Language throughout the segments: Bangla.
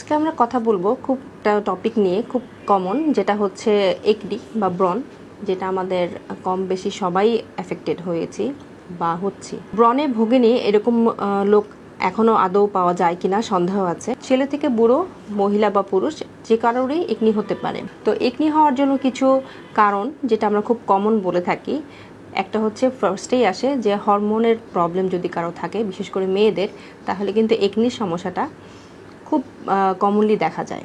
আজকে আমরা কথা বলব খুব টপিক নিয়ে, খুব কমন যেটা হচ্ছে একডি বা ব্রন যেটা আমাদের কম বেশি সবাই এফেক্টেড হয়েছি বা হচ্ছে। ব্রনে ভোগিনী এরকম লোক এখনও আদৌ পাওয়া যায় কিনা সন্দেহ আছে। ছেলে থেকে বুড়ো, মহিলা বা পুরুষ, যে কারোরই একনি হতে পারে। তো একনি হওয়ার জন্য কিছু কারণ, যেটা আমরা খুব কমন বলে থাকি। একটা হচ্ছে ফার্স্টেই আসে যে হরমোনের প্রবলেম যদি কারও থাকে, বিশেষ করে মেয়েদের, তাহলে কিন্তু একনির সমস্যাটা খুব কমনলি দেখা যায়।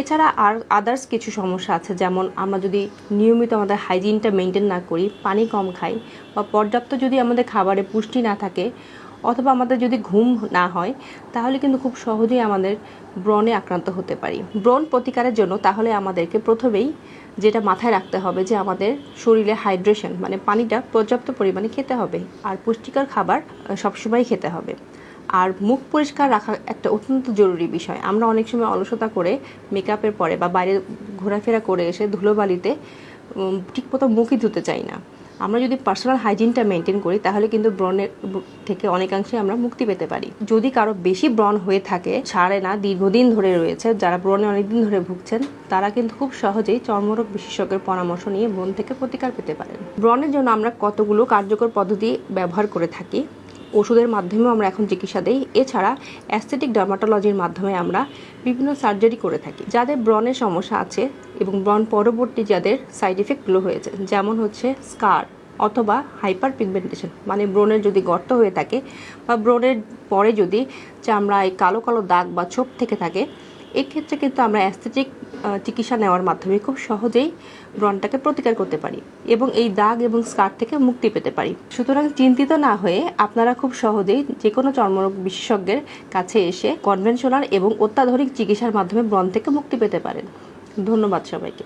এছাড়া আর আদার্স কিছু সমস্যা আছে, যেমন আমরা যদি নিয়মিত আমাদের হাইজিনটা মেনটেন না করি, পানি কম খাই বা পর্যাপ্ত যদি আমাদের খাবারে পুষ্টি না থাকে অথবা আমাদের যদি ঘুম না হয়, তাহলে কিন্তু খুব সহজেই আমাদের ব্রণে আক্রান্ত হতে পারি। ব্রণ প্রতিকারের জন্য তাহলে আমাদেরকে প্রথমেই যেটা মাথায় রাখতে হবে যে আমাদের শরীরে হাইড্রেশন মানে পানিটা পর্যাপ্ত পরিমাণে খেতে হবে। আর পুষ্টিকর খাবার সবসময় খেতে হবে। আর মুখ পরিষ্কার রাখা একটা অত্যন্ত জরুরি বিষয়। আমরা অনেক সময় অলসতা করে মেকআপের পরে বা বাইরে ঘোরাফেরা করে এসে ধুলোবালিতে ঠিক মতো মুখই ধুতে চাই না। আমরা যদি পার্সোনাল হাইজিনটা মেনটেন করি, তাহলে কিন্তু ব্রণের, থেকে অনেকাংশে আমরা মুক্তি পেতে পারি। যদি কারও বেশি ব্রণ হয়ে থাকে, ছাড়ে না, দীর্ঘদিন ধরে রয়েছে, যারা ব্রণে অনেকদিন ধরে ভুগছেন, তারা কিন্তু খুব সহজেই চর্মরোগ বিশেষজ্ঞের পরামর্শ নিয়ে ব্রণ থেকে প্রতিকার পেতে পারেন। ব্রণের জন্য আমরা কতগুলো কার্যকর পদ্ধতি ব্যবহার করে থাকি ওষুধের মাধ্যমেও আমরা এখন চিকিৎসা দিই। এছাড়া অ্যাস্থেটিক ডার্মাটোলজির মাধ্যমে আমরা বিভিন্ন সার্জারি করে থাকি। যাদের ব্রণের সমস্যা আছে এবং ব্রণ পরবর্তী যাদের সাইড এফেক্টগুলো হয়েছে, যেমন হচ্ছে স্কার অথবা হাইপার পিগমেন্টেশন মানে ব্রণের যদি গর্ত হয়ে থাকে বা ব্রণের পরে যদি চামড়ায় কালো কালো দাগ বা ছোপ থেকে থাকে, এক্ষেত্রে কিন্তু আমরা অ্যাস্থেটিক চিকিৎসা নেওয়ার মাধ্যমে খুব সহজেই ব্রণটাকে প্রতিকার করতে পারি এবং এই দাগ এবং স্কার থেকে মুক্তি পেতে পারি। সুতরাং চিন্তিত না হয়ে আপনারা খুব সহজেই যে কোনো চর্মরোগ বিশেষজ্ঞের কাছে এসে কনভেনশনাল এবং অত্যাধুনিক চিকিৎসার মাধ্যমে ব্রণ থেকে মুক্তি পেতে পারেন। ধন্যবাদ সবাইকে।